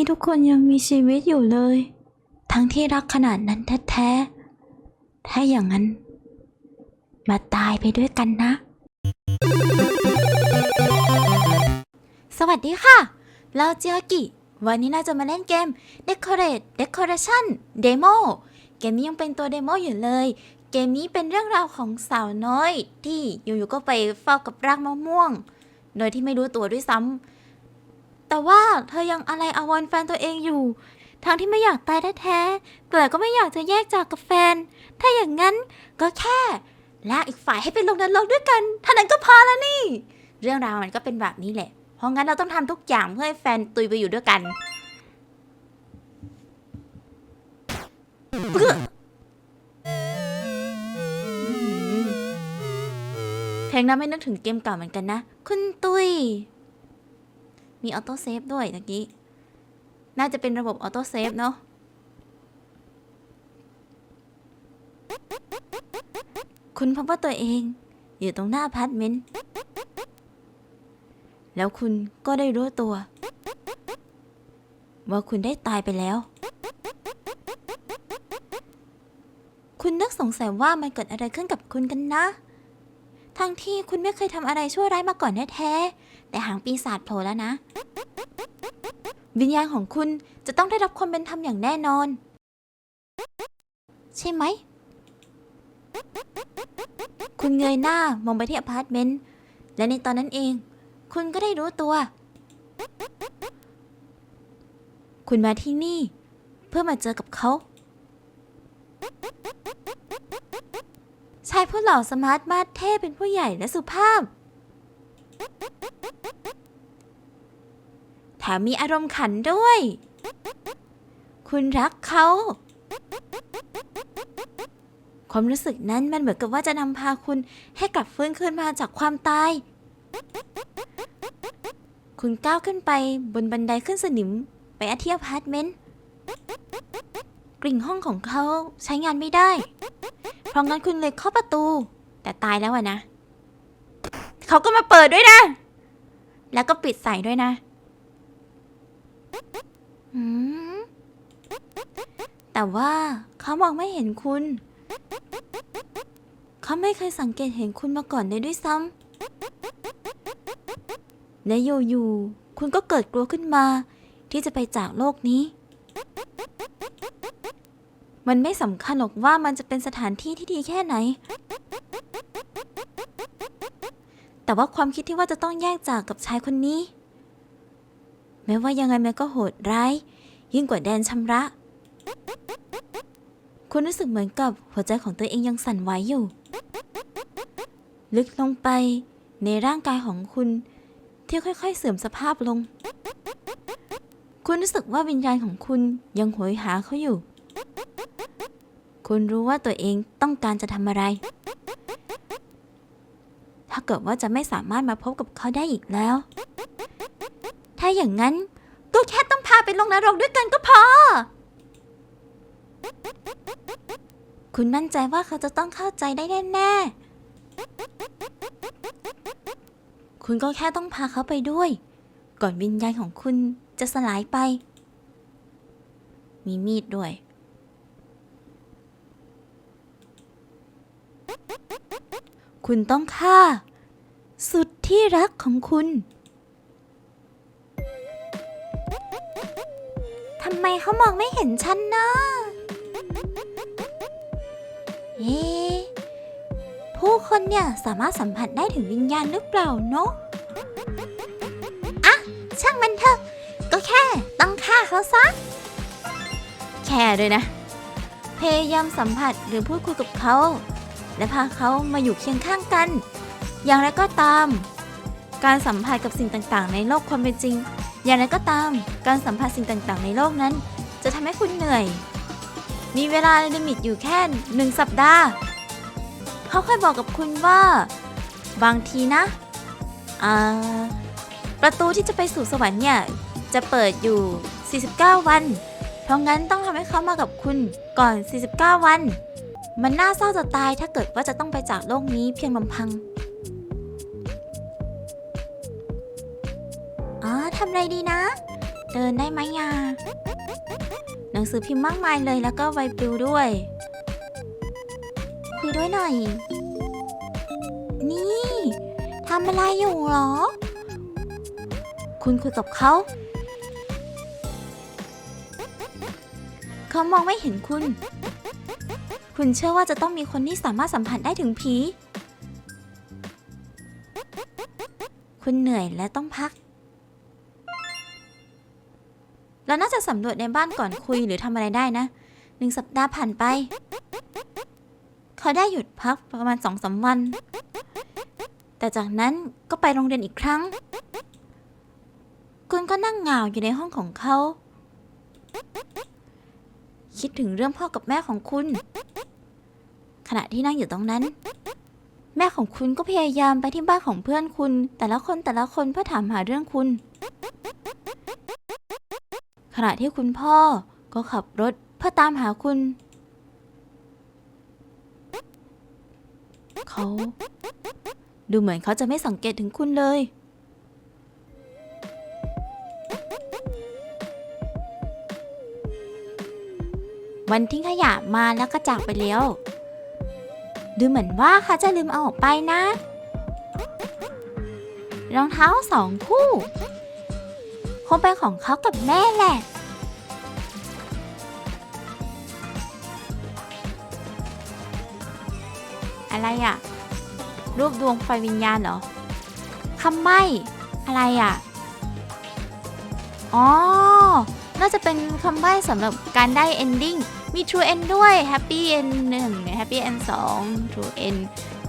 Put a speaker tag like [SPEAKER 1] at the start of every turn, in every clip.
[SPEAKER 1] ที่ทุกคนยังมีชีวิตอยู่เลย ทั้งที่รักขนาดนั้นแท้ๆ ถ้าอย่างนั้น มาตายไปด้วยกันนะ สวัสดีค่ะ เราเจียกิ วันนี้น่าจะมาเล่นเกม Decorate Decoration Demo เกมนี้ยังเป็นตัวเดโมอยู่เลย เกมนี้เป็นเรื่องราวของสาวน้อย ที่อยู่ๆก็ไปเฝ้ากับรากมะม่วง โดยที่ไม่รู้ตัวด้วยซ้ำ แต่ว่าเธอยังอะไรอาวรณ์แฟนตัวเองอยู่ ทั้งที่ไม่อยากตายแท้ๆแต่ก็ไม่อยากจะแยกจากกับแฟน ถ้าอย่างนั้นก็แค่ลากอีกฝ่ายให้ไปลงนรกด้วยกันเท่านั้นก็พอแล้วนี่ เรื่องราวมันก็เป็นแบบนี้แหละ เพราะงั้นเราต้องทำทุกอย่างเพื่อให้แฟนตุยไปอยู่ด้วยกันเบื่อเพลงนั้นไม่นึกถึงเกมเก่าเหมือนกันนะ คุณตุย มีออโต้เซฟด้วยตะกี้ น่าจะเป็นระบบออโต้เซฟเนาะ คุณพบว่าตัวเอง อยู่ตรงหน้าพาร์ตเมนต์ แล้วคุณก็ได้รู้ตัว ว่าคุณได้ตายไปแล้ว คุณนึกสงสัยว่ามันเกิดอะไรขึ้นกับคุณกันนะ ทั้งที่คุณไม่เคยทำอะไรชั่วร้ายมาก่อนแท้ๆ แต่หางปีศาจโผล่แล้วนะ วิญญาณของคุณจะต้องได้รับความเป็นธรรมอย่างแน่นอน ใช่ไหม คุณเงยหน้ามองไปที่อพาร์ตเมนต์ และในตอนนั้นเอง คุณก็ได้รู้ตัว คุณมาที่นี่ เพื่อมาเจอกับเขาชายผู้หล่อสมาร์ทมาสเท่เป็นผู้ใหญ่และสุภาพ มมีอารมณ์ขันด้วย คุณรักเขา ความรู้สึกนั้นมันเหมือนกับว่าจะนำพาคุณให้กลับฟื้นคืนมาจากความตาย คุณก้าวขึ้นไปบนบันไดขึ้นสนิม ไปอาที่อพาร์ตเมนต์กริ่งห้องของเขาใช้งานไม่ได้ เพราะงั้นคุณเลยเคาะประตู แต่ตายแล้วอะนะ เขาก็มาเปิดด้วยนะ แล้วก็ปิดใส่ด้วยนะ อืม แต่ว่าเขามองไม่เห็นคุณ เขาไม่เคยสังเกตเห็นคุณมาก่อนเลยด้วยซ้ำและอยู่ๆคุณก็เกิดกลัวขึ้นมา ที่จะไปจากโลกนี้ มันไม่สำคัญหรอกว่ามันจะเป็นสถานที่ที่ดีแค่ไหน แต่ว่าความคิดที่ว่าจะต้องแยกจากกับชายคนนี้ แม้ว่ายังไงมันก็โหดร้าย ยิ่งกว่าแดนชำระ คุณรู้สึกเหมือนกับหัวใจของตัวเองยังสั่นไหวอยู่ ลึกลงไปในร่างกายของคุณ ที่ค่อยๆ เสื่อมสภาพลง คุณรู้สึกว่าวิญญาณของคุณยังโหยหาเขาอยู่ คุณรู้ว่าตัวเองต้องการจะทำอะไร ถ้าเกิดว่าจะไม่สามารถมาพบกับเขาได้อีกแล้ว ถ้าอย่างนั้นก็แค่ต้องพาไปลงนรกด้วยกันก็พอ คุณมั่นใจว่าเขาจะต้องเข้าใจได้แน่ๆ คุณก็แค่ต้องพาเขาไปด้วย ก่อนวิญญาณของคุณจะสลายไป มีมีดด้วย คุณต้องฆ่า สุดที่รักของคุณ เขามองไม่เห็นฉันนะเอ๊ะผู้คนเนี่ยสามารถสัมผัสได้ถึงวิญญาณหรือเปล่าเนาะอะ ช่างมันเถอะ ก็แค่ต้องฆ่าเขาซะ แค่ด้วยนะ พยายามสัมผัสหรือพูดคุยกับเขา และพาเขามาอยู่เคียงข้างกัน อย่างไรก็ตาม การสัมผัสกับสิ่งต่างๆ ในโลกความเป็นจริง อย่างไรก็ตาม การสัมผัสสิ่งต่างๆ ในโลกนั้น จะทำให้คุณเหนื่อย มีเวลาลิมิตอยู่แค่หนึ่งสัปดาห์ เขาเคยบอกกับคุณว่า บางทีนะ อ่า ประตูที่จะไปสู่สวรรค์เนี่ย จะเปิดอยู่ 49 วัน เพราะงั้นต้องทำให้เขามากับคุณก่อน 49 วัน มันน่าเศร้าจะตายถ้าเกิดว่าจะต้องไปจากโลกนี้เพียงลำพัง อ๋อทำอะไรดีนะ เดินได้ไหมยาหนังสือพิมพ์มากมายเลยแล้วก็ใบปลิวด้วย คุยด้วยหน่อย นี่ทำอะไรอยู่หรอ คุณคุยกับเขา เขามองไม่เห็นคุณ คุณเชื่อว่าจะต้องมีคนที่สามารถสัมผัสได้ถึงผี คุณเหนื่อยและต้องพัก เราน่าจะสำรวจในบ้านก่อนคุยหรือทำอะไรได้นะหนึ่งสัปดาห์ผ่านไป เขาได้หยุดพักประมาณสองสามวัน แต่จากนั้นก็ไปโรงเรียนอีกครั้ง คุณก็นั่งเหงาอยู่ในห้องของเขา คิดถึงเรื่องพ่อกับแม่ของคุณ ขณะที่นั่งอยู่ตรงนั้น แม่ของคุณก็พยายามไปที่บ้านของเพื่อนคุณ แต่ละคนแต่ละคนเพื่อถามหาเรื่องคุณ ขณะที่คุณพ่อก็ขับรถเพื่อตามหาคุณ เขา ดูเหมือนเขาจะไม่สังเกตถึงคุณเลย วันทิ้งขยะมาแล้วก็จากไปแล้ว ดูเหมือนว่าเขาจะลืมเอาออกไปนะ รองเท้าสองคู่ คงเป็นของเขากับแม่แหละ อะไรอะรูปดวงไฟวิญญาณเหรอคำใบ้อะไรอะอ๋อ น่าจะเป็นคำใบ้สำหรับการได้ ending มี true end ด้วย happy end 1 happy end 2 true end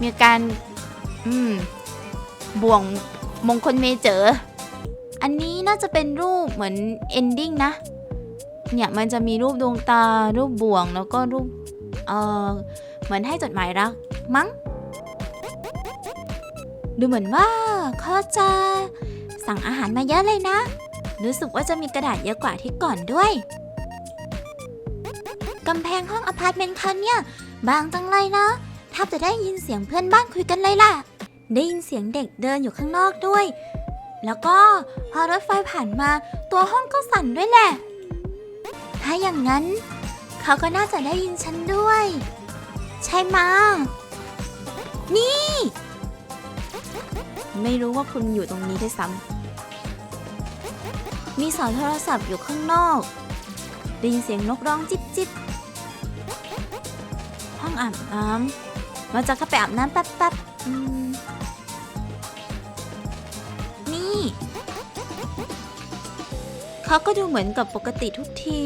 [SPEAKER 1] มีการอืมบ่วงมงคลเมเจอ อันนี้ น่าจะเป็นรูปเหมือน ending นะ เนี่ยมันจะมีรูปดวงตา รูปบ่วง แล้วก็รูป เออเหมือนให้จดหมายรัก มั้ง ดูเหมือนว่าเขาจะสั่งอาหารมาเยอะเลยนะ รู้สึกว่าจะมีกระดาษเยอะกว่าที่ก่อนด้วยกำแพงห้องอพาร์ตเมนต์เขาเนี่ยบางจังเลยนะแทบจะได้ยินเสียงเพื่อนบ้านคุยกันเลยล่ะ ได้ยินเสียงเด็กเดินอยู่ข้างนอกด้วย แล้วก็พอรถไฟผ่านมาตัวห้องก็สั่นด้วยแหละ ถ้าอย่างนั้น เขาก็น่าจะได้ยินฉันด้วย ใช่มา นี่ ไม่รู้ว่าคุณอยู่ตรงนี้ด้วยซ้ำมีสายโทรศัพท์อยู่ข้างนอก ได้ยินเสียงนกร้องจิบจิบห้องอาบน้ำเราจะเข้าไปอาบน้ำแป๊บแเขาก็ดูเหมือนกับปกติทุกที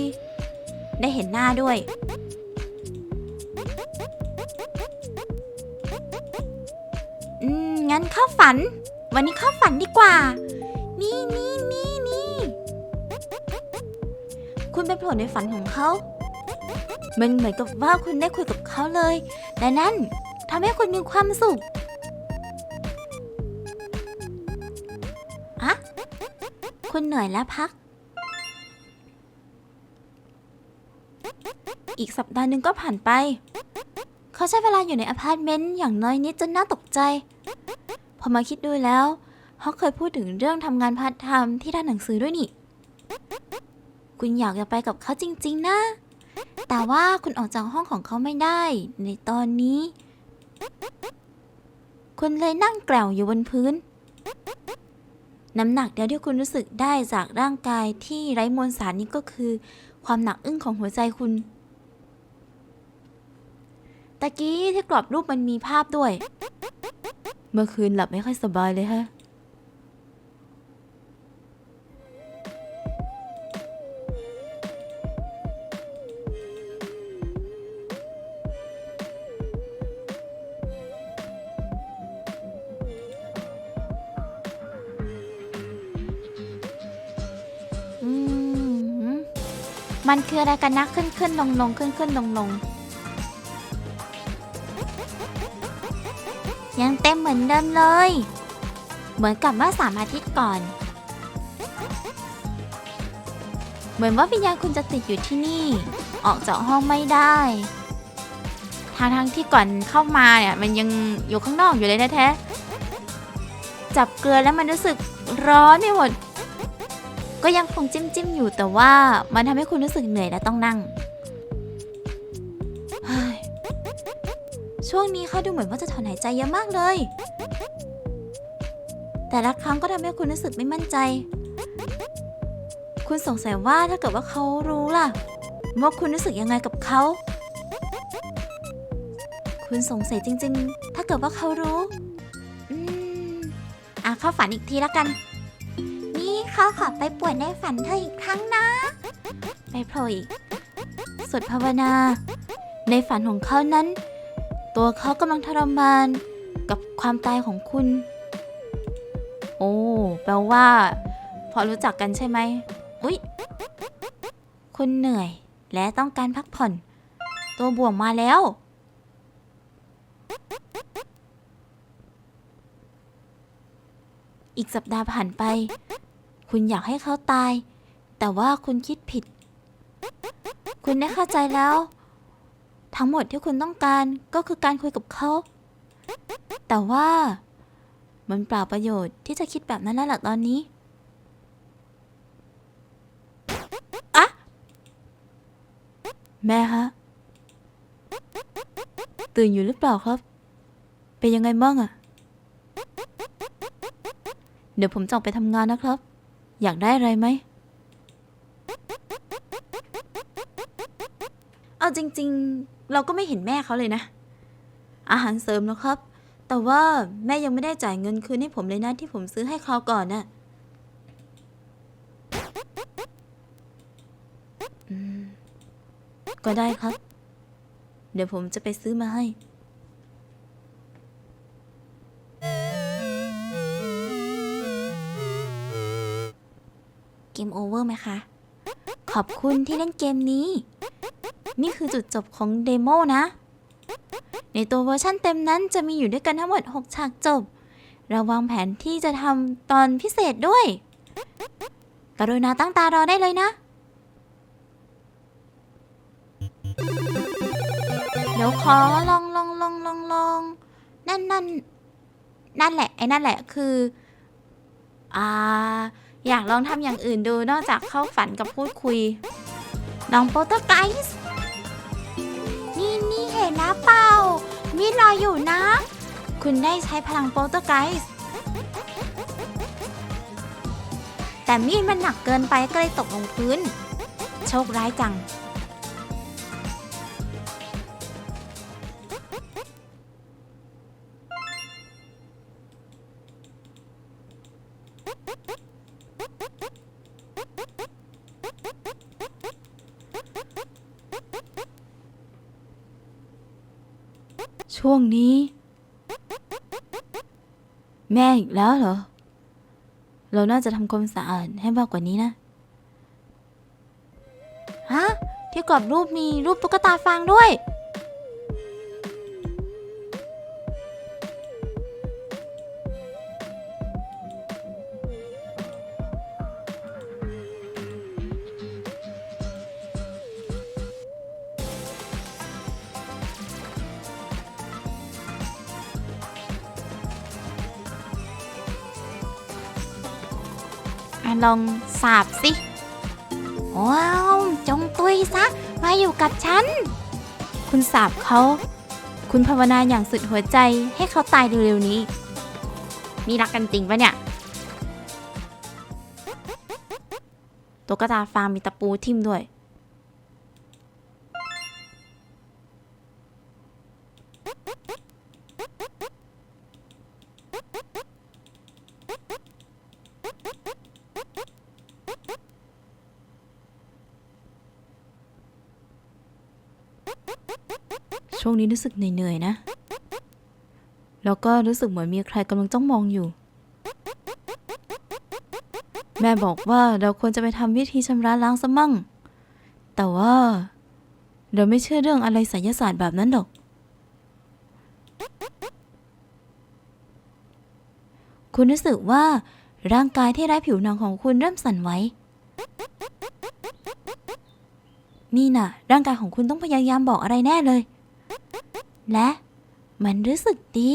[SPEAKER 1] ได้เห็นหน้าด้วย อืม งั้นเข้าฝัน วันนี้เข้าฝันดีกว่า นี่นี่นี่นี่คุณไปโผล่ในฝันของเขา มันเหมือนกับว่าคุณได้คุยกับเขาเลย และนั่นทำให้คุณมีความสุขอะคุณเหนื่อยแล้วพัก อีกสัปดาห์หนึ่งก็ผ่านไป เขาใช้เวลาอยู่ในอพาร์ตเมนต์อย่างน้อยนิดจนน่าตกใจ พอมาคิดดูแล้วเขาเคยพูดถึงเรื่องทำงานพาร์ทไทม์ที่ด้านหนังสือด้วยนี่ คุณอยากจะไปกับเขาจริง ๆ นะ แต่ว่าคุณออกจากห้องของเขาไม่ได้ ในตอนนี้ คุณเลยนั่งแกล่วอยู่บนพื้น น้ำหนักเดียวที่คุณรู้สึกได้จากร่างกายที่ไร้มวลสารนี้ก็คือ ความหนักอึ้งของหัวใจคุณ ตะกี้ที่กรอบรูปมันมีภาพด้วย เมื่อคืนหลับไม่ค่อยสบายเลยฮะ อืม มันคืออะไรกันนะ ขึ้นขึ้นลงลงขึ้นขึ้นลงลง ยังเต็มเหมือนเดิมเลย เหมือนกับเมื่อสามอาทิตย์ก่อน เหมือนว่าวิญญาณคุณจะติดอยู่ที่นี่ ออกจากห้องไม่ได้ ทางทางที่ก่อนเข้ามาเนี่ยมันยังอยู่ข้างนอกอยู่เลยแท้ๆจับเกลือแล้วมันรู้สึกร้อนไปหมดก็ยังคงจิ้มจิ้มๆอยู่แต่ว่ามันทำให้คุณรู้สึกเหนื่อยและต้องนั่ง ช่วงนี้เขาดูเหมือนว่าจะถอนหายใจเยอะมากเลย แต่ละครั้งก็ทำให้คุณรู้สึกไม่มั่นใจ คุณสงสัยว่าถ้าเกิดว่าเขารู้ล่ะว่าคุณรู้สึกยังไงกับเขา คุณสงสัยจริง ๆ ถ้าเกิดว่าเขารู้ อืมอะเข้าฝันอีกทีแล้วกัน นี่เขาขอไปป่วนในฝันเธออีกครั้งนะ ไปโผล่อีกสุดภาวนา ในฝันของเขานั้น ตัวเขากำลังทรมานกับความตายของคุณ โอ้ แปลว่า พอรู้จักกันใช่ไหม อุ๊ย คุณเหนื่อย และต้องการพักผ่อน ตัวบวมมาแล้ว อีกสัปดาห์ผ่านไป คุณอยากให้เขาตาย แต่ว่าคุณคิดผิด คุณได้เข้าใจแล้ว ทั้งหมดที่คุณต้องการก็คือการคุยกับเขา แต่ว่า มันเปล่าประโยชน์ที่จะคิดแบบนั้นแล้วล่ะตอนนี้อะแม่ฮะ ตื่นอยู่หรือเปล่าครับ เป็นยังไงบ้างอะเดี๋ยวผมจะออกไปทำงานนะครับ อยากได้อะไรไหม เอาจริง ๆ เราก็ไม่เห็นแม่เขาเลยนะ อาหารเสริมนะครับ แต่ว่าแม่ยังไม่ได้จ่ายเงินคืนให้ผมเลยนะที่ผมซื้อให้เขาวก่อนน่ะอืมก็ได้ครับ เดี๋ยวผมจะไปซื้อมาให้ เกมโอเวอร์ไหมคะ ขอบคุณที่เล่นเกมนี้ นี่คือจุดจบของเดโมนะ ในตัวเวอร์ชั่นเต็มนั้นจะมีอยู่ด้วยกันทั้งหมด 6 ฉากจบ เราวางแผนที่จะทำตอนพิเศษด้วย กรุณาตั้งตารอได้เลยนะ เดี๋ยวขอลองลองลองลองลองนั่นนั่นนั่นแหละ ไอ้นั่นแหละคืออ่าอยากลองทำอย่างอื่นดูนอกจากเข้าฝันกับพูดคุยน้องโปรโตไกส์ นี่นี่เห็นะเป่ามีดรออยู่นะ คุณได้ใช้พลังโปรโตไกส์แต่มีดมันหนักเกินไปก็เลยตกลงพื้น โชคร้ายจัง แม่อีกแล้วเหรอ เราน่าจะทำความสะอาดให้มากกว่านี้นะ ฮะ ที่กรอบรูปมีรูปตุ๊กตาฟางด้วย ลองสาบสิ ว้าว จงตุยซะ มาอยู่กับฉัน คุณสาบเขา คุณภาวนาอย่างสุดหัวใจให้เขาตายเร็วๆนี้ นี่รักกันจริงปะเนี่ยตัวกตาฟางมีตะปูทิ่มด้วย นี้รู้สึกเหนื่อยๆนะ แล้วก็รู้สึกเหมือนมีใครกำลังจ้องมองอยู่ แม่บอกว่าเราควรจะไปทำวิธีชำระล้างซะมั่ง แต่ว่า เราไม่เชื่อเรื่องอะไรไสยศาสตร์แบบนั้นหรอก คุณรู้สึกว่าร่างกายที่ไร้ผิวหนังของคุณเริ่มสั่นไหว นี่น่ะ ร่างกายของคุณต้องพยายามบอกอะไรแน่เลย และมันรู้สึกดี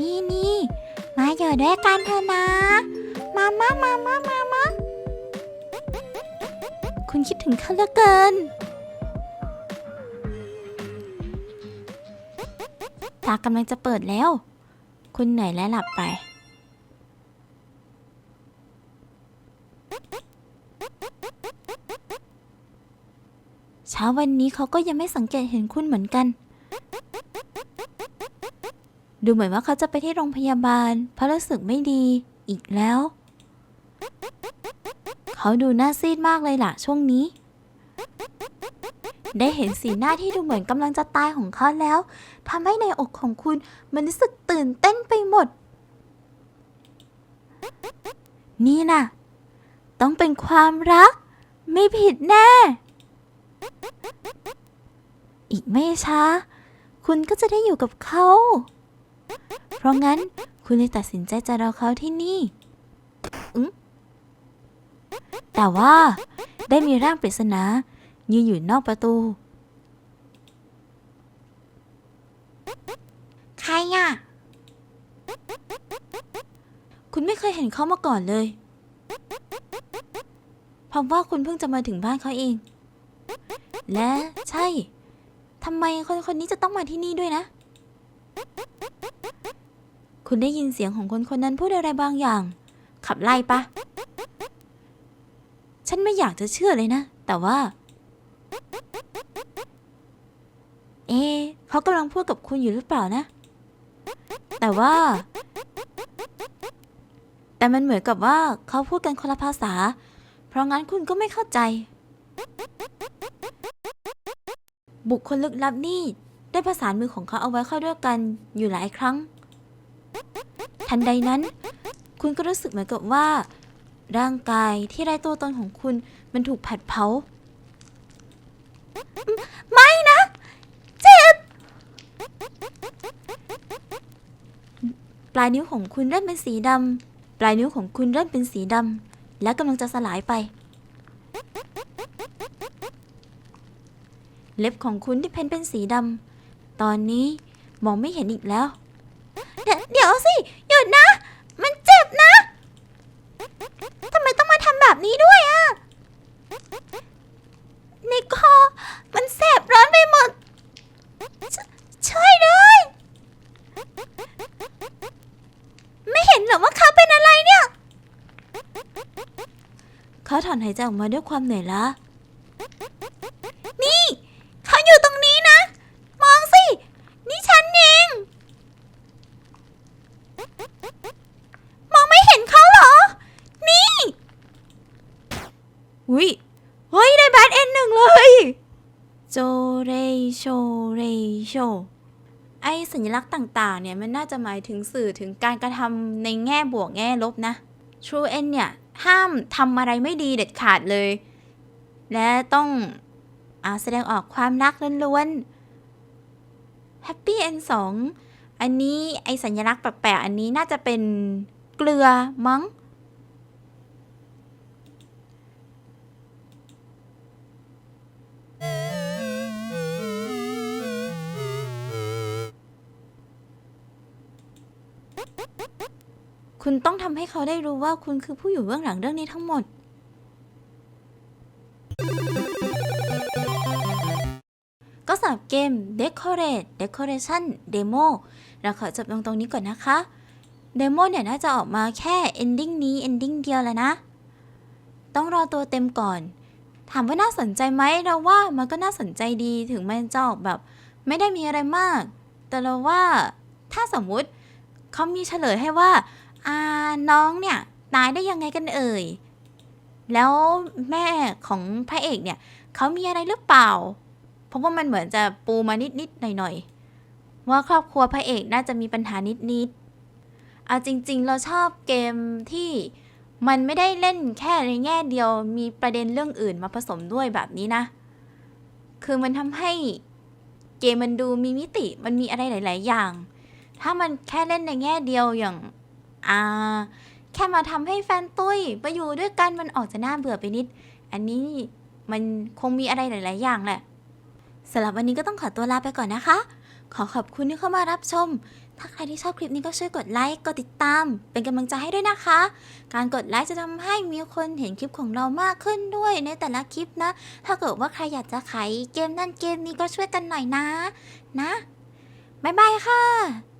[SPEAKER 1] นี่นี่มาอยู่ด้วยกันเถอะนะ มามามามามามาคุณคิดถึงเขาเหลือเกิน ตากำลังจะเปิดแล้ว คุณเหนื่อยและหลับไป ช้าวันนี้เขาก็ยังไม่สังเกตเห็นคุณเหมือนกัน ดูเหมือนว่าเขาจะไปที่โรงพยาบาล เพราะรู้สึกไม่ดี อีกแล้ว เขาดูหน้าซีดมากเลยล่ะช่วงนี้ ได้เห็นสีหน้าที่ดูเหมือนกำลังจะตายของเขาแล้วทำให้ในอกของคุณมันรู้สึกตื่นเต้นไปหมด นี่น่ะ ต้องเป็นความรัก ไม่ผิดแน่ อีกไม่ช้า คุณก็จะได้อยู่กับเขา เพราะงั้นคุณเลยตัดสินใจจะรอเขาที่นี่อืมแต่ว่าได้มีร่างปริศนายืนอยู่นอกประตู ใครอะ คุณไม่เคยเห็นเขามาก่อนเลยเพราะว่าคุณเพิ่งจะมาถึงบ้านเขาเอง และใช่ทำไมคนคนนี้จะต้องมาที่นี่ด้วยนะ คุณได้ยินเสียงของคนคนนั้นพูดอะไรบางอย่าง ขับไล่ปะ ฉันไม่อยากจะเชื่อเลยนะ แต่ว่า เอะเขากำลังพูดกับคุณอยู่หรือเปล่านะ แต่ว่า แต่มันเหมือนกับว่าเขาพูดกันคนละภาษา เพราะงั้นคุณก็ไม่เข้าใจ บุคคลลึกลับนี่ ได้ประสานมือของเขาเอาไว้เข้าด้วยกันอยู่หลายครั้ง ทันใดนั้น คุณก็รู้สึกเหมือนกับว่า ร่างกายที่ไร้ตัวตนของคุณมันถูกผัดเผา ไม่นะ เจ็บ ปลายนิ้วของคุณเริ่มเป็นสีดำปลายนิ้วของคุณเริ่มเป็นสีดำและกำลังจะสลายไป เล็บของคุณที่เพ้นเป็นสีดำตอนนี้มองไม่เห็นอีกแล้ว เดี๋ยวเดี๋ยวสิหยุดนะ มันเจ็บนะทำไมต้องมาทำแบบนี้ด้วยอะในคอมันแสบร้อนไปหมดชช่วยด้วยไม่เห็นหรอว่าเขาเป็นอะไรเนี่ย เขาถอนหายใจออกมาด้วยความเหนื่อยล้า นี่ เขาอยู่ตรงนี้นะ มองสิ นี่ฉันเอง มองไม่เห็นเขาเหรอ นี่อุ้ยเฮ้ย ได้แบทเอ็นหนึ่งเลย โจเรโชเรโช ไอสัญลั กษ์ต่างๆ เนี่ยมันน่าจะหมายถึงสื่อถึงการกระทำในแง่บวกแง่ลบนะ True End เนี่ย ห้ามทำอะไรไม่ดีเด็ดขาดเลย และต้องอแสดงออกความรักล้วนๆ Happy End 2 อันนี้ไอสัญลักษณ์แปลกๆ อันนี้น่าจะเป็นเกลือมั้ง คุณต้องทำให้เขาได้รู้ว่าคุณคือผู้อยู่เบื้องหลังเรื่องนี้ทั้งหมด ก็สำหรับเกม Decorate Decoration Demo เราขอจบลงตรงนี้ก่อนนะคะเดโมเนี่ยน่าจะออกมาแค่ ending นี้ ending เดียวแล้วนะ ต้องรอตัวเต็มก่อน ถามว่าน่าสนใจไหมเราว่ามันก็น่าสนใจดีถึงมันจะออกแบบ ไม่ได้มีอะไรมาก แต่เราว่าถ้าสมมุติเขามีเฉลยให้ว่า อาน้องเนี่ยตายได้ยังไงกันเอ่ย แล้วแม่ของพระเอกเนี่ยเขามีอะไรหรือเปล่า เพราะว่ามันเหมือนจะปูมานิดๆหน่อยๆ ว่าครอบครัวพระเอกน่าจะมีปัญหานิดๆเอาจริงๆ เราชอบเกมที่มันไม่ได้เล่นแค่ในแง่เดียว มีประเด็นเรื่องอื่นมาผสมด้วยแบบนี้นะ คือมันทำให้เกมมันดูมีมิติ มันมีอะไรหลาย ๆ อย่าง ถ้ามันแค่เล่นในแง่เดียวอย่าง อ่า แค่มาทำให้แฟนตุ้ยมาอยู่ด้วยกันมันออกจะน่าเบื่อไปนิด อันนี้มันคงมีอะไรหลาย ๆ อย่างแหละสำหรับวันนี้ก็ต้องขอตัวลาไปก่อนนะคะ ขอขอบคุณที่เข้ามารับชม ถ้าใครที่ชอบคลิปนี้ก็ช่วยกดไลค์ กดติดตาม เป็นกำลังใจให้ด้วยนะคะ การกดไลค์จะทำให้มีคนเห็นคลิปของเรามากขึ้นด้วยในแต่ละคลิปนะ ถ้าเกิดว่าใครอยากจะขายเกมนั่นเกมนี้ก็ช่วยกันหน่อยนะ นะ บ๊ายบายค่ะ